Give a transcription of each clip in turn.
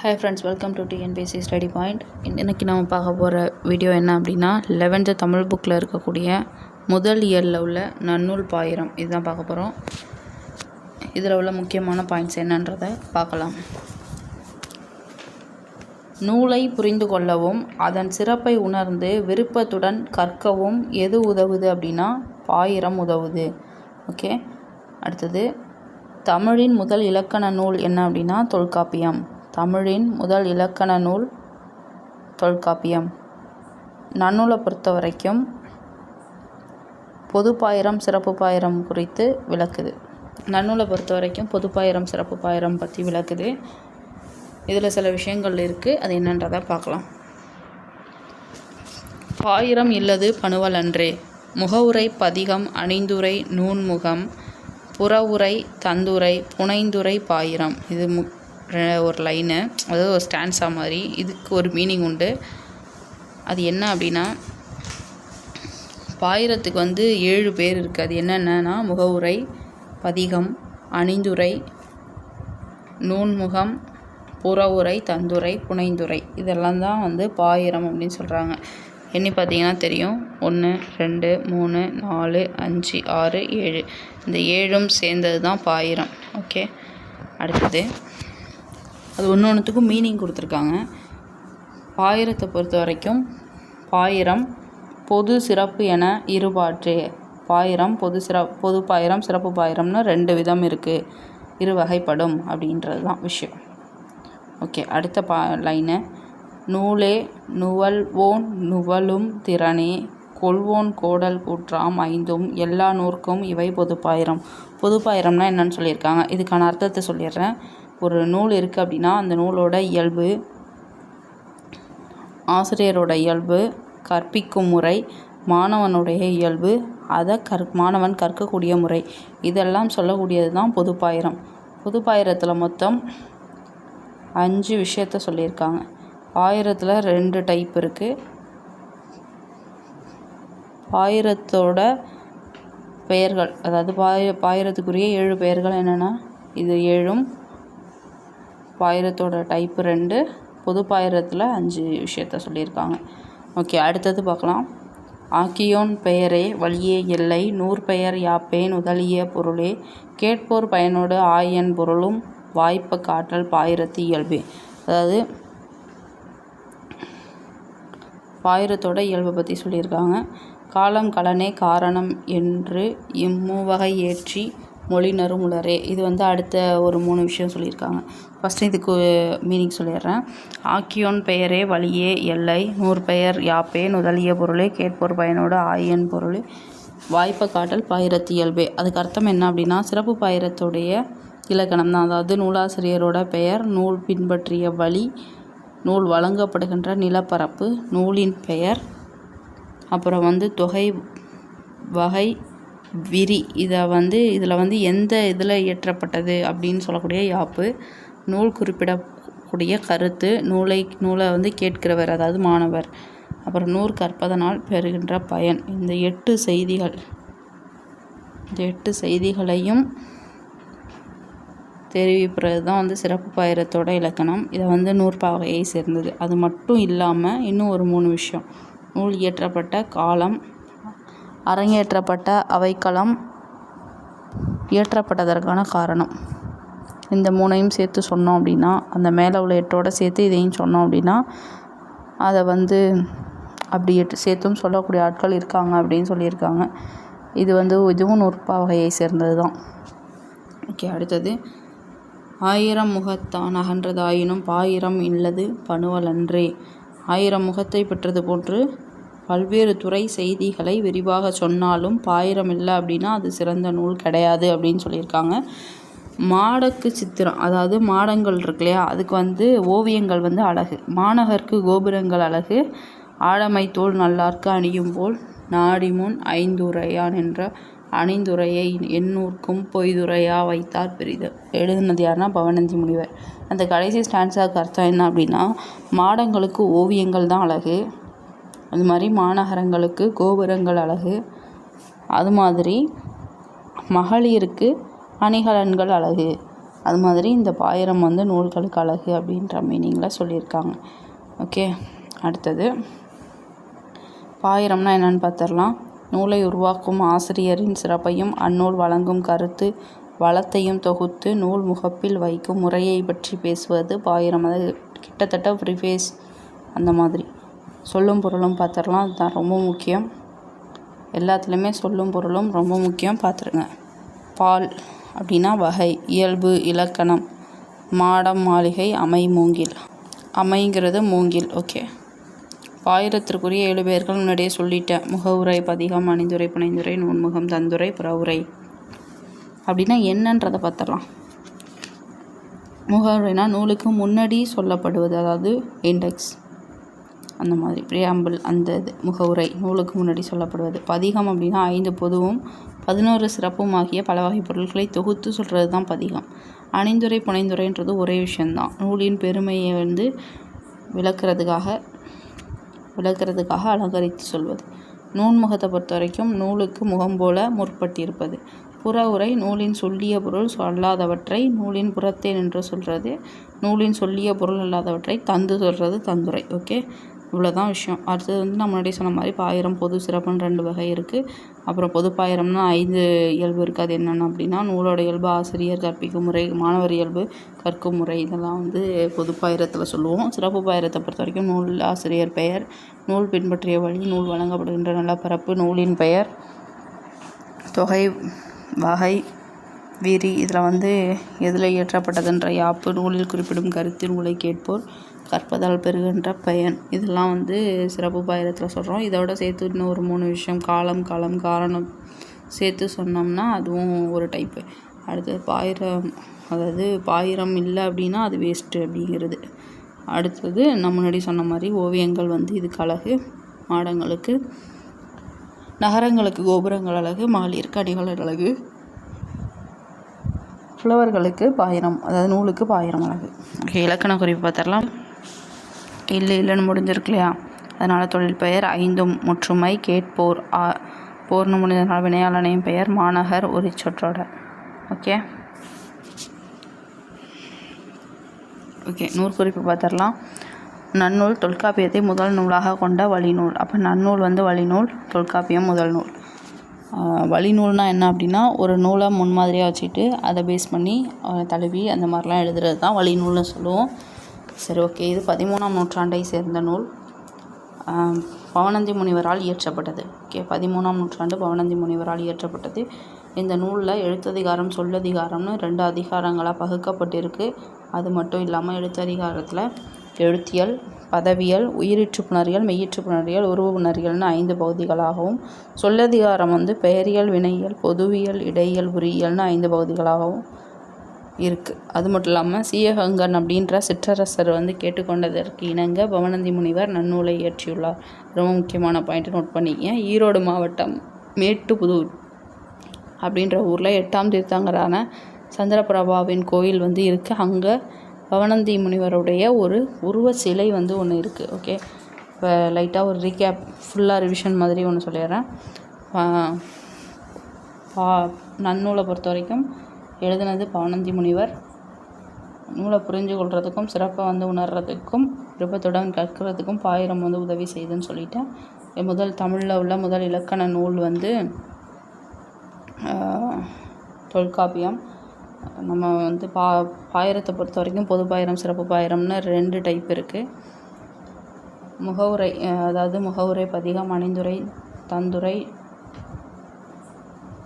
Hi friends welcome to TNPSC study point இன்றைக்கி நம்ம பார்க்க போகிற வீடியோ என்ன அப்படின்னா லெவன்த்து தமிழ் புக்கில் இருக்கக்கூடிய முதல் இயலில் உள்ள நன்னூல் பாயிரம். இதுதான் பார்க்க போகிறோம் இதில் உள்ள முக்கியமான பாயிண்ட்ஸ் என்னன்றதை பார்க்கலாம். நூலை புரிந்து கொள்ளவும் அதன் சிறப்பை உணர்ந்து விருப்பத்துடன் கற்கவும் எது உதவுது அப்படின்னா பாயிரம் உதவுது. ஓகே அடுத்தது தமிழின் முதல் இலக்கண நூல் என்ன அப்படின்னா தொல்காப்பியம். தமிழின் முதல் இலக்கண நூல் தொல்காப்பியம். நன்னூலை பொறுத்த வரைக்கும் பொது பாயிரம் சிறப்பு பாயிரம் குறித்து விளக்குது. நன்னூலை பொறுத்த வரைக்கும் பொது பாயிரம் சிறப்பு பாயிரம் பற்றி விளக்குது. இதில் சில விஷயங்கள் இருக்குது அது என்னன்றதை பார்க்கலாம். பாயிரம் இல்லது பணுவல் அன்றே முகவுரை பதிகம் அணிந்துரை நூன்முகம் புறவுரை தந்துரை புனைந்துரை பாயிரம். இது மு ஒரு லைனு அதாவது ஒரு ஸ்டான்ஸா மாதிரி. இதுக்கு ஒரு மீனிங் உண்டு. அது என்ன அப்படின்னா பாயிரத்துக்கு வந்து ஏழு பேர் இருக்குது அது என்னென்னா முகவுரை பதிகம் அணிந்துரை நூன்முகம் புறவுரை தந்துரை புனைந்துரை. இதெல்லாம் தான் வந்து பாயிரம் அப்படின்னு சொல்கிறாங்க எண்ணி பார்த்தீங்கன்னா தெரியும். ஒன்று ரெண்டு மூணு நாலு அஞ்சு ஆறு ஏழு. இந்த ஏழும் சேர்ந்தது தான் பாயிரம். ஓகே. அடுத்தது. அது ஒன்று ஒன்றுத்துக்கும் மீனிங் கொடுத்துருக்காங்க. பாயிரத்தை பொறுத்த வரைக்கும் பாயிரம் பொது சிறப்பு என இருபாற்றே பாயிரம் பொது சிற பொது பாயிரம் சிறப்பு பாயிரம்னு ரெண்டு விதம் இருக்குது இரு வகைப்படும் அப்படின்றது தான் விஷயம். ஓகே அடுத்த பா லைனு நூலே நுவல்வோன் நுவலும் திறனே. கொள்வோன் கோடல் கூற்றாம் ஐந்தும் எல்லா நூற்கும் இவை பொதுப்பாயிரம் பொதுப்பாயிரம்னா என்னன்னு சொல்லியிருக்காங்க. இதுக்கான அர்த்தத்தை சொல்லிடுறேன். ஒரு நூல் இருக்குது அப்படின்னா அந்த நூலோட இயல்பு ஆசிரியரோட இயல்பு கற்பிக்கும் முறை மாணவனுடைய இயல்பு அதை கற் மாணவன் கற்கக்கூடிய முறை. இதெல்லாம் சொல்லக்கூடியது தான் பொதுப்பாயிரம். பொதுப்பாயிரத்தில் மொத்தம் அஞ்சு விஷயத்த சொல்லியிருக்காங்க. ஆயிரத்தில் ரெண்டு டைப் இருக்குது பாயிரத்தோட பெயர்கள் அதாவது பாய பாயிரத்துக்குரிய ஏழு பெயர்கள் என்னென்னா இது ஏழும் பாயிரத்தோட டைப்பு ரெண்டு பொது பாயிரத்தில் அஞ்சு விஷயத்த சொல்லியிருக்காங்க. ஓகே அடுத்தது பார்க்கலாம். ஆக்கியோன் பெயரே வழியே எல்லை நூற்பெயர் யாப்பேன் உதலிய பொருளே கேட்போர் பயனோடு ஆயன் பொருளும் வாய்ப்ப காட்டல் பாயிரத்து இயல்பே. அதாவது பாயிரத்தோட இயல்பை பற்றி சொல்லியிருக்காங்க. காலம் கலனே காரணம் என்று இம்மூவகை ஏற்றி மொழி உலரே இது வந்து அடுத்த ஒரு மூணு விஷயம் சொல்லியிருக்காங்க. ஃபஸ்ட்டு இதுக்கு மீனிங் சொல்லிடுறேன். ஆக்கியோன் பெயரே வழியே எல்லை. நூறு பெயர் யாப்பே நுதலிய பொருளே கேட்போர் பயனோடு ஆயன் பொருள். வாய்ப்பை காட்டல் பாயிரத்து இயல்பே. அதுக்கு அர்த்தம் என்ன அப்படின்னா சிறப்பு பாயிரத்துடைய இலக்கணம் தான். அதாவது நூலாசிரியரோட பெயர் நூல் பின்பற்றிய வழி நூல் வழங்கப்படுகின்ற நிலப்பரப்பு நூலின் பெயர் அப்புறம் வந்து தொகை வகை விரி. இதை வந்து இதில் வந்து எந்த இதில் இயற்றப்பட்டது அப்படின்னு சொல்லக்கூடிய யாப்பு. நூல் குறிப்பிடக்கூடிய கருத்து நூலை நூலை வந்து கேட்கிறவர் அதாவது மாணவர். அப்புறம் நூல் கற்பதனால் பெறுகின்ற பயன். இந்த எட்டு செய்திகள். இந்த எட்டு செய்திகளையும் தெரிவிப்பது தான் வந்து சிறப்பு பாயிரத்தோட இலக்கணம். இதை வந்து நூற்பாவையை சேர்ந்தது. அது மட்டும் இல்லாமல் இன்னும் ஒரு மூணு விஷயம். நூல் இயற்றப்பட்ட காலம் அரங்கேற்றப்பட்ட அவைக்களம் இயற்றப்பட்டதற்கான காரணம். இந்த மூணையும் சேர்த்து சொன்னோம் அப்படின்னா அந்த மேலே உள்ள எட்டோட சேர்த்து இதையும் சொன்னோம் அப்படின்னா அதை வந்து அப்படி எட்டு சேர்த்தும் சொல்லக்கூடிய ஆட்கள் இருக்காங்க அப்படின்னு சொல்லியிருக்காங்க. இது வந்து இதுவும் நூற்பா வகையை சேர்ந்தது தான் ஓகே அடுத்தது. ஆயிரம் முகத்தான் அகன்றதாயினும் பாயிரம் இல்லது பணுவலன்றே. ஆயிரம் முகத்தை பெற்றது போன்று பல்வேறு துறை செய்திகளை விரிவாக சொன்னாலும் பாயிரம் இல்லை அப்படின்னா அது சிறந்த நூல் கிடையாது அப்படின்னு சொல்லியிருக்காங்க. மாடக்கு சித்திரம் அதாவது மாடங்கள் இருக்கு இல்லையா? அதுக்கு வந்து ஓவியங்கள் வந்து அழகு. மாநகருக்கு கோபுரங்கள் அழகு. ஆழமை தோல் நல்லார்க்கு அணியும் போல் நாடிமுன் ஐந்துரையான் என்ற அணிந்துரையை எண்ணூர்க்கும் பொய்துரையா வைத்தார் பெரிது எழுதுனது யாருன்னா பவனந்தி முனிவர். அந்த கடைசி ஸ்டான்ஸாக்கு அர்த்தம் என்ன அப்படின்னா மாடங்களுக்கு ஓவியங்கள் தான் அழகு. அது மாதிரி மாநகரங்களுக்கு கோபுரங்கள் அழகு. அது மாதிரி மகளிருக்கு அணிகலன்கள் அழகு. அது மாதிரி இந்த பாயிரம் வந்து நூல்களுக்கு அழகு அப்படின்ற மீனிங்கில் சொல்லியிருக்காங்க. ஓகே அடுத்தது. பாயிரம்னா என்னென்னு பார்த்துடலாம். நூலை உருவாக்கும் ஆசிரியரின் சிறப்பையும் அந்நூல் வழங்கும் கருத்து வளத்தையும் தொகுத்து நூல் முகப்பில் வைக்கும் முறையை பற்றி பேசுவது பாயிரம். அதாவது கிட்டத்தட்ட ப்ரிஃபேஸ் அந்த மாதிரி. சொல்லும் பொருளும் பார்த்துடலாம். அதுதான் ரொம்ப முக்கியம். எல்லாத்துலேயுமே சொல்லும் பொருளும் ரொம்ப முக்கியம். பார்த்துருங்க. பால். அப்படின்னா வகை இயல்பு இலக்கணம் மாடம் மாளிகை அமை மூங்கில். அமைங்கிறது மூங்கில். ஓகே பாயிரத்திற்குரிய ஏழு பேர்கள் முன்னாடியே சொல்லிட்டேன் முகவுரை பதிகம் அணிந்துரை புனைந்துரை நூன்முகம் தந்துரை புறவுரை. அப்படின்னா என்னன்றதை பார்த்துடலாம். முகவுரைனா நூலுக்கு முன்னாடி சொல்லப்படுவது அதாவது இண்டெக்ஸ் அந்த மாதிரி பிரியாம்பிள் அந்த இது முகவுரை நூலுக்கு முன்னாடி சொல்லப்படுவது. பதிகம் அப்படின்னா ஐந்து பொதுவும் பதினோரு சிறப்பும் ஆகிய பல வகை பொருட்களை தொகுத்து சொல்கிறது தான் பதிகம். அணிந்துரை புனைந்துரைன்றது ஒரே விஷயந்தான் நூலின் பெருமையை வந்து விளக்குறதுக்காக விளக்குறதுக்காக அலங்கரித்து சொல்வது. நூன்முகத்தை பொறுத்த வரைக்கும் நூலுக்கு முகம் போல முற்பட்டிருப்பது. புற உரை நூலின் சொல்லிய பொருள் சொல்லாதவற்றை நூலின் புறத்தே நின்று சொல்கிறது நூலின் சொல்லிய பொருள் அல்லாதவற்றை தந்து சொல்கிறது தந்துரை. ஓகே? இவ்வளோ தான் விஷயம். அடுத்தது வந்து நான் முன்னாடி சொன்ன மாதிரி பாயிரம் பொது சிறப்புன்னு ரெண்டு வகை இருக்குது அப்புறம் பொது பாயிரம்னா ஐந்து இயல்பு இருக்குது அது என்னென்ன அப்படின்னா நூலோட இயல்பு ஆசிரியர் கற்பிக்கும் முறை மாணவர் இயல்பு கற்கும் முறை. இதெல்லாம் வந்து பொது பாயிரத்தில் சொல்லுவோம். சிறப்பு பாயிரத்தை பொறுத்த வரைக்கும் நூல் ஆசிரியர் பெயர் நூல் பின்பற்றிய வழி நூல் வழங்கப்படுகின்ற நிலப்பரப்பு நூலின் பெயர் தொகை வகை விரி இதில் வந்து எதில் இயற்றப்பட்டதுன்ற யாப்பு நூலில் குறிப்பிடும் கருத்து நூலை கேட்போர் கற்பதால் பெறுகின்ற பயன். இதெல்லாம் வந்து சிறப்பு பாயிரத்தில் சொல்கிறோம். இதோட சேர்த்து இன்னும் ஒரு மூணு விஷயம் காலம் காலம் காரணம் சேர்த்து சொன்னோம்னா அதுவும் ஒரு டைப்பு அடுத்தது பாயிரம் அதாவது பாயிரம் இல்லை அப்படின்னா அது வேஸ்ட்டு அப்படிங்கிறது. அடுத்தது நம்ம முன்னாடி சொன்ன மாதிரி ஓவியங்கள் வந்து இதுக்கு அழகு மாடங்களுக்கு நகரங்களுக்கு கோபுரங்கள் அழகு மகளிருக்கு அடிகளர் அழகு புலவர்களுக்கு பாயிரம் அதாவது நூலுக்கு பாயிரம் அழகு. ஓகே இலக்கண குறிப்பு பார்த்துடலாம். இல்லை இல்லைன்னு முடிஞ்சிருக்கு இல்லையா? அதனால் தொழில் பெயர் ஐந்தும் முற்றுமை கேட்போர் ஆ போர்னு முடிஞ்சதுனால வினையாளனையும் பெயர் மாநகர் ஒரு சொற்றோட ஓகே ஓகே நூற்குறிப்பு பார்த்துடலாம். நன்னூல் தொல்காப்பியத்தை முதல் நூலாக கொண்ட வழிநூல். அப்போ நன்னூல் வந்து வழிநூல் தொல்காப்பியம் முதல் நூல். வழிநூல்னால் என்ன அப்படின்னா ஒரு நூலை முன்மாதிரியாக வச்சுட்டு அதை பேஸ் பண்ணி தழுவி அந்த மாதிரிலாம் எழுதுறது தான் வழிநூல்னு சொல்லுவோம். சரி ஓகே இது பதிமூணாம் நூற்றாண்டை சேர்ந்த நூல். பவனந்தி முனிவரால் இயற்றப்பட்டது. ஓகே பதிமூணாம் நூற்றாண்டு பவனந்தி முனிவரால் இயற்றப்பட்டது. இந்த நூலில் எழுத்ததிகாரம் சொல்லதிகாரம்னு ரெண்டு அதிகாரங்களாக பகுக்கப்பட்டிருக்கு. அது மட்டும் இல்லாமல் எழுத்ததிகாரத்தில் எழுத்தியல் பதவியல் உயிரிற்று புணரியல் மெய்யிற்று புணரியல் உருவ புணரியல்னு ஐந்து பகுதிகளாகவும் சொல்லதிகாரம் வந்து பெயரியல் வினையியல் பொதுவியல் இடையியல் உரியியல்னு ஐந்து பகுதிகளாகவும் இருக்குது அது மட்டும் இல்லாமல் சீயகங்கன் அப்படின்ற சிற்றரசர் வந்து கேட்டுக்கொண்டதற்கு இணங்க பவனந்தி முனிவர் நன்னூலை இயற்றியுள்ளார். ரொம்ப முக்கியமான பாயிண்ட் நோட் பண்ணிக்க ஈரோடு மாவட்டம் மேட்டுப்புதூர் அப்படின்ற ஊரில் எட்டாம் தீர்த்தங்கரான சந்திரபிரபாவின் கோயில் வந்து இருக்குது அங்கே பவனந்தி முனிவருடைய ஒரு உருவ சிலை வந்து ஒன்று இருக்குது ஓகே இப்போ லைட்டாக ஒரு ரீகேப் ஃபுல்லாக ரிவிஷன் மாதிரி ஒன்று சொல்லிடுறேன். நன்னூலை பொறுத்த வரைக்கும் எழுதினது பவனந்தி முனிவர். நூலை புரிஞ்சு கொள்றதுக்கும் சிறப்பாக வந்து உணர்றதுக்கும் விருப்பத்துடன் கற்கிறதுக்கும் பாயிரம் வந்து உதவி செய்துன்னு சொல்லிட்டேன். முதல் தமிழில் உள்ள முதல் இலக்கண நூல் வந்து தொல்காப்பியம். நம்ம வந்து பா பாயிரத்தை பொறுத்த வரைக்கும் பொது பாயிரம் சிறப்பு பாயிரம்னு ரெண்டு டைப் இருக்குது முகவுரை அதாவது முகவுரை பதிகம் அணிந்துரை தந்துரை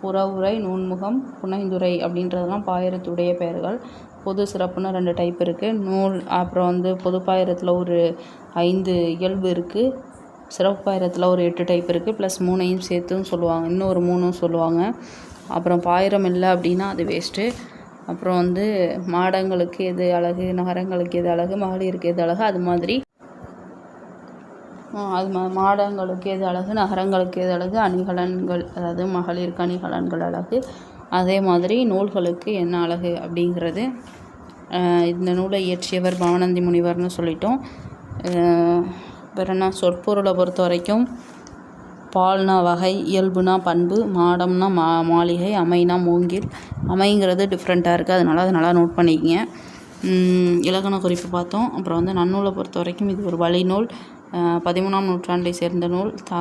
புறவுரை நூன்முகம் புனைந்துரை அப்படின்றதெல்லாம் பாயிரத்துடைய பெயர்கள். பொது சிறப்புன்னு ரெண்டு டைப் இருக்குது நூல் அப்புறம் வந்து பொது பாயிரத்தில் ஒரு ஐந்து இயல்பு இருக்குது சிறப்பு பாயிரத்தில் ஒரு எட்டு டைப் இருக்குது ப்ளஸ் மூணையும் சேர்த்தும் சொல்லுவாங்க. இன்னும் ஒரு மூணும் சொல்லுவாங்க. அப்புறம் பாயிரம் இல்லை அப்படின்னா அது வேஸ்ட்டு அப்புறம் வந்து மாடங்களுக்கு எது அழகு நகரங்களுக்கு எது அழகு மகளிருக்கு எது அழகு அது மாதிரி. அது மா மாடங்களுக்கு எது அழகு நகரங்களுக்கு எது அழகு அணிகலன்கள் அதாவது மகளிருக்கு அணிகலன்கள் அழகு. அதே மாதிரி நூல்களுக்கு என்ன அழகு அப்படிங்கிறது இந்த நூலை இயற்றியவர் பவனந்தி முனிவர்னு சொல்லிட்டோம். வேறு என்ன சொற்பொருளை பொறுத்த வரைக்கும் பால்னா வகை இயல்புனா பண்பு மாடம்னா மா மாளிகை அமைனா மூங்கில். அமைங்கிறது டிஃப்ரெண்ட்டாக இருக்குது அதனால் அதை நல்லா நோட் பண்ணிக்கங்க. இலக்கண குறிப்பு பார்த்தோம். அப்புறம் வந்து நன்னூலை பொறுத்த வரைக்கும் இது ஒரு வழிநூல். பதிமூணாம் நூற்றாண்டை சேர்ந்த நூல். த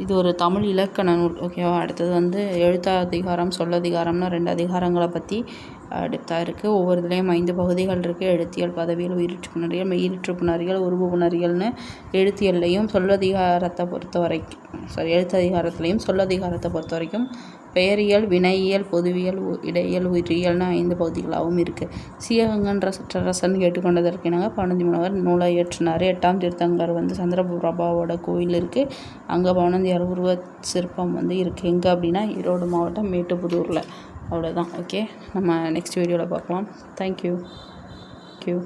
இது ஒரு தமிழ் இலக்கண நூல் ஓகேவா அடுத்தது வந்து எழுத்ததிகாரம் சொல்லதிகாரம்னு ரெண்டு அதிகாரங்களை பற்றி அடுத்தா இருக்குது ஒவ்வொரு இதுலேயும் ஐந்து பகுதிகள் இருக்குது எழுத்தியல் பதவியல் உயிரிற்று புணரியல் மெய்யிற்று உருவு புணரியல்னு எழுத்தியல்லையும் சொல்லதிகாரத்தை பொறுத்த வரைக்கும் சாரி எழுத்ததிகாரத்துலேயும் சொல்லதிகாரத்தை பொறுத்த வரைக்கும் பெயரியல் வினையியல் பொதுவியல் இடையியல் உயிரியல்னு ஐந்து பகுதிகளாகவும் இருக்குது சீகங்கன்ற சிற்றரசன் கேட்டுக்கொண்டதற்கு இணங்க பவனந்தி முனவர் நூலை இயற்றினார் எட்டாம் தீர்த்தங்கர் வந்து சந்திரபிரபாவோட கோயில் இருக்குது அங்கே பவனந்தியார் உருவ சிற்பம் வந்து இருக்குது எங்கே அப்படின்னா ஈரோடு மாவட்டம் மேட்டுப்புதூரில். அவ்வளோதான் ஓகே நம்ம நெக்ஸ்ட் வீடியோவில் பார்க்கலாம். Thank you thank you